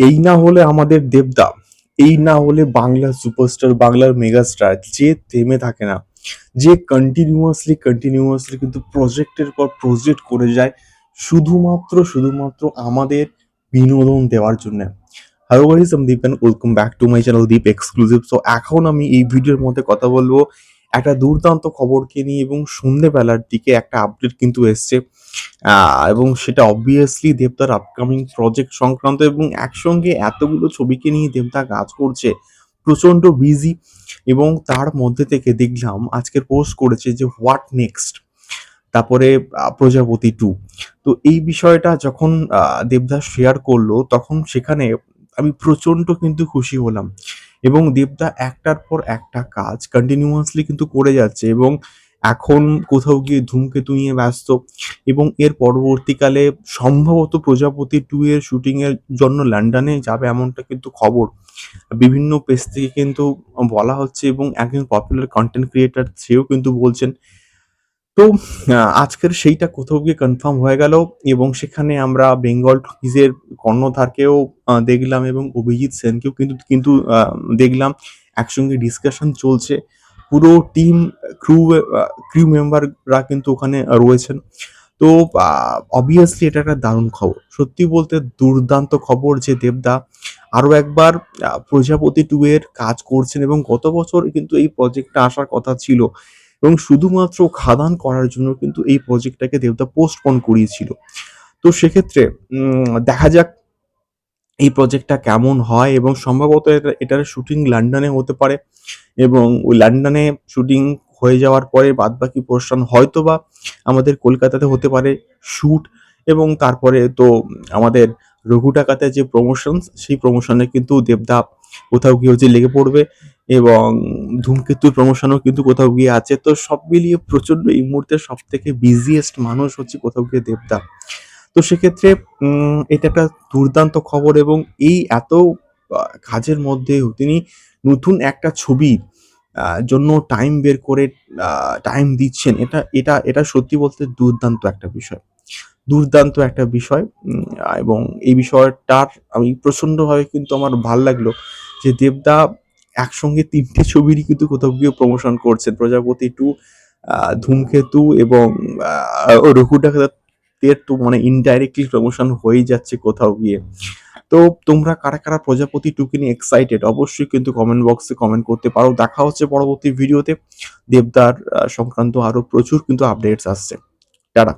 এই না হলে আমাদের দেবদা, এই না হলে বাংলার সুপারস্টার বাংলার মেগাস্টার যে থেমে থাকে না, যে কন্টিনিউয়াসলি কন্টিনিউয়াসলি কিন্তু প্রজেক্টের পর প্রজেক্ট করে যায়, শুধুমাত্র শুধুমাত্র আমাদের বিনোদন দেওয়ার জন্য। হ্যালো গাইস আমি Deep welcome back to my channel Deep exclusive so এখন আমি এই ভিডিওর মধ্যে কথা বলব একটা দুর্দান্ত খবরকে নিয়ে এবং সন্ধেবেলার দিকে একটা আপডেট কিন্তু এসছে। এবং সেটা অবভিয়াসলি দেবদার আপকামিং প্রজেক্ট সংক্রান্ত এবং একসঙ্গে এতগুলো ছবিকে নিয়ে দেবদা কাজ করছে প্রচণ্ড বিজি এবং তার মধ্যে থেকে দেখলাম আজকের পোস্ট করেছে যে হোয়াট নেক্সট তারপরে প্রজাপতি টু তো এই বিষয়টা যখন দেবদাস শেয়ার করল তখন সেখানে আমি প্রচণ্ড কিন্তু খুশি হলাম। এবং দেবদা একটার পর একটা কাজ কন্টিনিউয়াসলি কিন্তু করে যাচ্ছে এবং এখন কোথাও গিয়ে ধূমকেতু নিয়ে ব্যস্ত এবং এর পরবর্তীকালে সম্ভবত প্রজাপতি টু এর শুটিং এর জন্য লন্ডনে যাবে এমনটা কিন্তু খবর। বিভিন্ন পেজ থেকে কিন্তু বলা হচ্ছে এবং একজন পপুলার কন্টেন্ট ক্রিয়েটার সেও কিন্তু বলছেন তো আজকের সেইটা কোথাও গিয়ে কনফার্ম হয়ে গেল এবং সেখানে আমরা বেঙ্গল টকিজের কর্ণধারকেও দেখলাম এবং অভিজিৎ সেনকেও কিন্তু কিন্তু দেখলাম। একসঙ্গে ডিসকাশন চলছে। পুরো টিম ক্রু ক্রু মেম্বাররা কিন্তু ওখানে রয়েছেন। তো অবভিয়াসলি এটা একটা দারুণ খবর। সত্যি বলতে দুর্দান্ত খবর যে দেবদা আরও একবার প্রজাপতি টু এর কাজ করছেন এবং গত বছর কিন্তু এই প্রজেক্টটা আসার কথা ছিল। এবং শুধুমাত্র খাদান করার জন্য কিন্তু এই প্রজেক্টটাকে দেবদা পোস্টপন করিয়েছিল। তো সেক্ষেত্রে দেখা যাক এই প্রজেক্টটা কেমন হয় এবং সম্ভবত এটা- এটার শুটিং লন্ডনে হতে পারে এবং ওই লন্ডনে শুটিং হয়ে যাওয়ার পরে বাদবাকি পোর্শন হয়তো বা আমাদের কলকাতাতে হতে পারে শ্যুট এবং তারপরে তো আমাদের রঘু টাকাতে যে প্রমোশন সেই প্রমোশনে কিন্তু দেবদা কোথাও গিয়ে হচ্ছে লেগে পড়বে এবং ধূমকেতুর প্রমোশনও কিন্তু কোথাও গিয়ে আছে। তো সব মিলিয়ে প্রচণ্ড এই মুহূর্তে সব থেকে বিজিয়েস্ট মানুষ হচ্ছে কোথাও গিয়ে দেবদা তো সেক্ষেত্রে এটা একটা দুর্দান্ত খবর এবং এই এত কাজের মধ্যেও তিনি নতুন একটা ছবি জন্য টাইম বের করে টাইম দিচ্ছেন। এটা এটা এটা সত্যি বলতে দুর্দান্ত একটা বিষয়। দুর্দান্ত একটা বিষয় এবং এই বিষয়টার আমি প্রচন্ডভাবে কিন্তু আমার ভালো লাগল। যে দেবদা একসঙ্গে তিনটে ছবিরই কিন্তু কোথাও গিয়ে প্রমোশন করছেন। প্রজাপতি টু ধূমকেতু এবং আহ, রঘু ডাকাতের তো মানে ইনডাইরেক্টলি প্রমোশন হয়েই যাচ্ছে কোথাও গিয়ে। তো তোমরা কারা কারা প্রজাপতি টুকে নিয়ে এক্সাইটেড অবশ্যই কিন্তু কমেন্ট বক্সে কমেন্ট করতে পারো। দেখা হচ্ছে পরবর্তী ভিডিওতে দেবদার সংক্রান্ত আরও প্রচুর কিন্তু আপডেটস আসছে। টাটা।